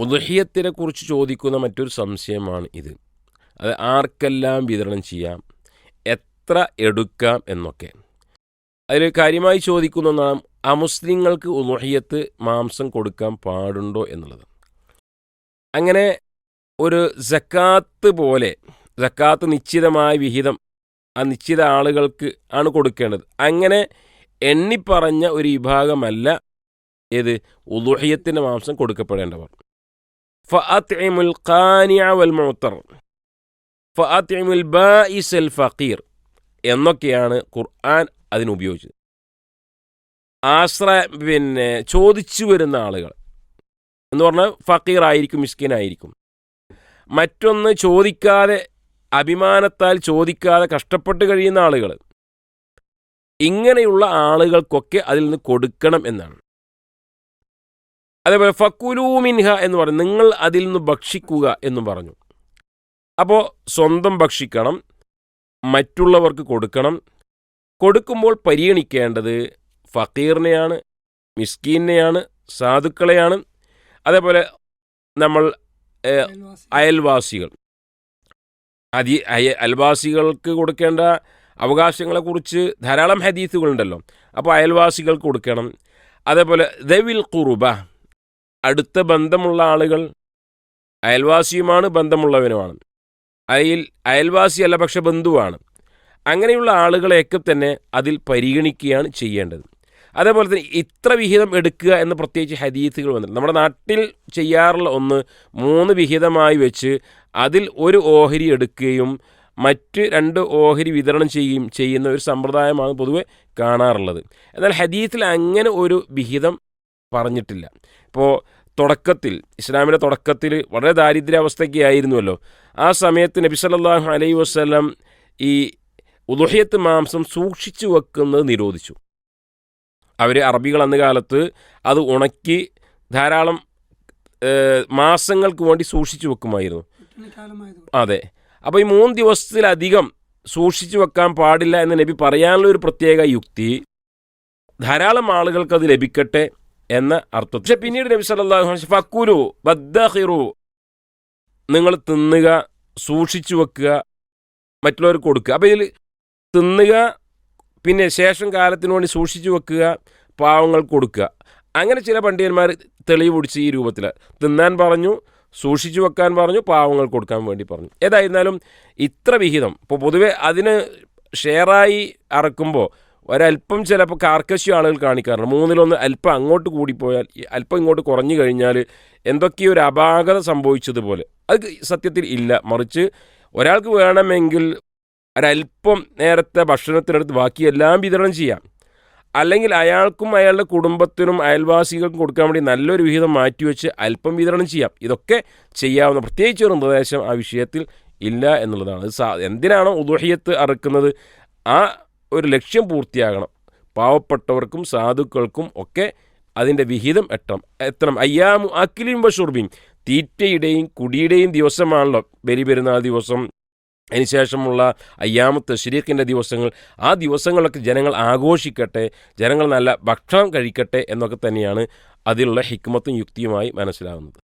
ഉദഹിയത്തിനെ കുറിച്ച് ചോദിക്കുന്ന മറ്റൊരു സംശയമാണ് ഇത്. അത് ആർക്കെല്ലാം വിതരണം ചെയ്യാം? എത്ര എടുക്കാം എന്നൊക്കെ. അതിൽ കാര്യമായി ചോദിക്കുന്ന ഒന്നാണ് അമുസ്ലിങ്ങൾക്ക് ഉദഹിയത്ത് മാംസം കൊടുക്കാൻ പാടുണ്ടോ എന്നുള്ളത്. അങ്ങനെ ഒരു ജക്കാത്ത് പോലെ ജക്കാത്ത് നിശ്ചിതമായ വിഹിതം ആ നിശ്ചിത ആളുകൾക്ക് ആണ് കൊടുക്കേണ്ടത്. അങ്ങനെ എണ്ണിപ്പറഞ്ഞ ഒരു വിഭാഗമല്ല ഏത് ഉദുഹയത്തിന്റെ മാംസം കൊടുക്കപ്പെടേണ്ടവർ ഫഅത്ഇമുൽ القانع والمعطر فأطعم البائس الفقير. എന്നൊക്കെയാണ് ഖുർആൻ അതിനുപയോഗിച്ചത് ആശ്ര പിന്നെ ചോദിച്ചു വരുന്ന ആളുകൾ. എന്ന് പറഞ്ഞാൽ ഫക്കീറായിരിക്കും മിസ്കിനായിരിക്കും. മറ്റൊന്ന് ചോദിക്കാതെ അഭിമാനത്താൽ ചോദിക്കാതെ കഷ്ടപ്പെട്ട് കഴിയുന്ന ആളുകൾ. ഇങ്ങനെയുള്ള ആളുകൾക്കൊക്കെ അതിൽ നിന്ന് കൊടുക്കണം എന്നാണ്. അതേപോലെ ഫക്കുലൂ മിൻഹ എന്ന് പറഞ്ഞു. നിങ്ങൾ അതിൽ നിന്ന് ഭക്ഷിക്കുക എന്നും പറഞ്ഞു. അപ്പോൾ സ്വന്തം ഭക്ഷിക്കണം മറ്റുള്ളവർക്ക് കൊടുക്കണം. കൊടുക്കുമ്പോൾ പരിഗണിക്കേണ്ടത് ഫക്കീറിനെയാണ് മിസ്കീനെയാണ് സാധുക്കളെയാണ്. അതേപോലെ നമ്മൾ അയൽവാസികൾ. അതി അയ അയൽവാസികൾക്ക് കൊടുക്കേണ്ട അവകാശങ്ങളെക്കുറിച്ച് ധാരാളം ഹദീസുകളുണ്ടല്ലോ. അപ്പോൾ അയൽവാസികൾക്ക് കൊടുക്കണം. അതേപോലെ ദവിൽ കുറുബ അടുത്ത ബന്ധമുള്ള ആളുകൾ അയൽവാസിയുമാണ് ബന്ധമുള്ളവനുമാണ്. അയൽ അയൽവാസിയല്ല പക്ഷെ ബന്ധുവാണ്. അങ്ങനെയുള്ള ആളുകളെയൊക്കെ തന്നെ അതിൽ പരിഗണിക്കുകയാണ് ചെയ്യേണ്ടത്. അതേപോലെ തന്നെ ഇത്ര വിഹിതം എടുക്കുക എന്ന് പ്രത്യേകിച്ച് ഹദീസുകൾ വന്നിട്ടുണ്ട്. നമ്മുടെ നാട്ടിൽ ചെയ്യാറുള്ള ഒന്ന് മൂന്ന് വിഹിതമായി വെച്ച് അതിൽ ഒരു ഓഹരി എടുക്കുകയും മറ്റ് രണ്ട് ഓഹരി വിതരണം ചെയ്യുകയും ചെയ്യുന്ന ഒരു സമ്പ്രദായമാണ് പൊതുവെ കാണാറുള്ളത്. എന്നാൽ ഹദീത്തിൽ അങ്ങനെ ഒരു വിഹിതം പറഞ്ഞിട്ടില്ല. ഇപ്പോൾ തുടക്കത്തിൽ ഇസ്ലാമിന്റെ തുടക്കത്തിൽ വളരെ ദാരിദ്ര്യാവസ്ഥയ്ക്ക് ആയിരുന്നുവല്ലോ ആ സമയത്ത് നബി സല്ലല്ലാഹു അലൈഹി വസ്ലം ഈ ഉദുഹയത്ത് മാംസം സൂക്ഷിച്ചു വെക്കുന്നത് നിരോധിച്ചു. അവർ അറബികൾ അന്ന് കാലത്ത് അത് ഉണക്കി ധാരാളം മാസങ്ങൾക്ക് വേണ്ടി സൂക്ഷിച്ചു വെക്കുമായിരുന്നു. അതെ. അപ്പോൾ ഈ മൂന്ന് ദിവസത്തിലധികം സൂക്ഷിച്ചു വെക്കാൻ പാടില്ല എന്ന് നബി പറയാനുള്ള ഒരു പ്രത്യേക യുക്തി ധാരാളം ആളുകൾക്ക് അത് ലഭിക്കട്ടെ എന്ന അർത്ഥം പക്ഷെ പിന്നീട് നബി വസല്ലം ഫക്കുരു ബദ്ദഹിറു നിങ്ങൾ തിന്നുക സൂക്ഷിച്ചു വെക്കുക മറ്റുള്ളവർക്ക് കൊടുക്കുക. അപ്പോൾ ഇതിൽ തിന്നുക പിന്നെ ശേഷം കാലത്തിന് വേണ്ടി സൂക്ഷിച്ചു വെക്കുക പാവങ്ങൾ കൊടുക്കുക. അങ്ങനെ ചില പണ്ഡിതന്മാർ തെളിവ് പിടിച്ച് ഈ രൂപത്തിൽ. തിന്നാൻ പറഞ്ഞു സൂക്ഷിച്ചു വെക്കാൻ പറഞ്ഞു പാവങ്ങൾ കൊടുക്കാൻ വേണ്ടി പറഞ്ഞു. ഏതായിരുന്നാലും ഇത്ര വിഹിതം. ഇപ്പോൾ പൊതുവെ അതിന് ഷെയറായി അറക്കുമ്പോൾ ഒരല്പം ചിലപ്പോൾ കാർക്കശ്യ ആളുകൾ കാണിക്കാറുണ്ട്. മൂന്നിലൊന്ന് അല്പം അങ്ങോട്ട് കൂടിപ്പോയാൽ അല്പം ഇങ്ങോട്ട് കുറഞ്ഞു കഴിഞ്ഞാൽ എന്തൊക്കെയോ ഒരു അപാകത സംഭവിച്ചതുപോലെ. അത് സത്യത്തിൽ ഇല്ല. മറിച്ച് ഒരാൾക്ക് വേണമെങ്കിൽ ഒരല്പം നേരത്തെ ഭക്ഷണത്തിനടുത്ത് ബാക്കിയെല്ലാം വിതരണം ചെയ്യാം. അല്ലെങ്കിൽ അയാൾക്കും അയാളുടെ കുടുംബത്തിനും അയൽവാസികൾക്കും കൊടുക്കാൻ വേണ്ടി നല്ലൊരു വിഹിതം മാറ്റിവെച്ച് അല്പം വിതരണം ചെയ്യാം. ഇതൊക്കെ ചെയ്യാവുന്ന പ്രത്യേകിച്ച് ഒരു നിർദ്ദേശം ആ വിഷയത്തിൽ ഇല്ല എന്നുള്ളതാണ്. സാ എന്തിനാണോ ഉദുഹിയത്ത് അറുക്കുന്നത്? ആ ഒരു ലക്ഷ്യം പൂർത്തിയാകണം. പാവപ്പെട്ടവർക്കും സാധുക്കൾക്കും ഒക്കെ അതിന്റെ വിഹിതം എത്തണം എത്തണം. അയ്യാമു അക്കിലും ബഷുർബിയും തീറ്റയുടെയും കുടിയുടെയും ദിവസമാണല്ലോ ബലി പെരുന്നാൾ ദിവസം. അതിനുശേഷമുള്ള അയ്യാമത്ത് ഷരീഖിന്റെ ദിവസങ്ങൾ. ആ ദിവസങ്ങളൊക്കെ ജനങ്ങൾ ആഘോഷിക്കട്ടെ ജനങ്ങൾ നല്ല ഭക്ഷണം കഴിക്കട്ടെ എന്നൊക്കെ തന്നെയാണ് അതിലുള്ള ഹിക്മത്തും യുക്തിയുമായി മനസ്സിലാകുന്നത്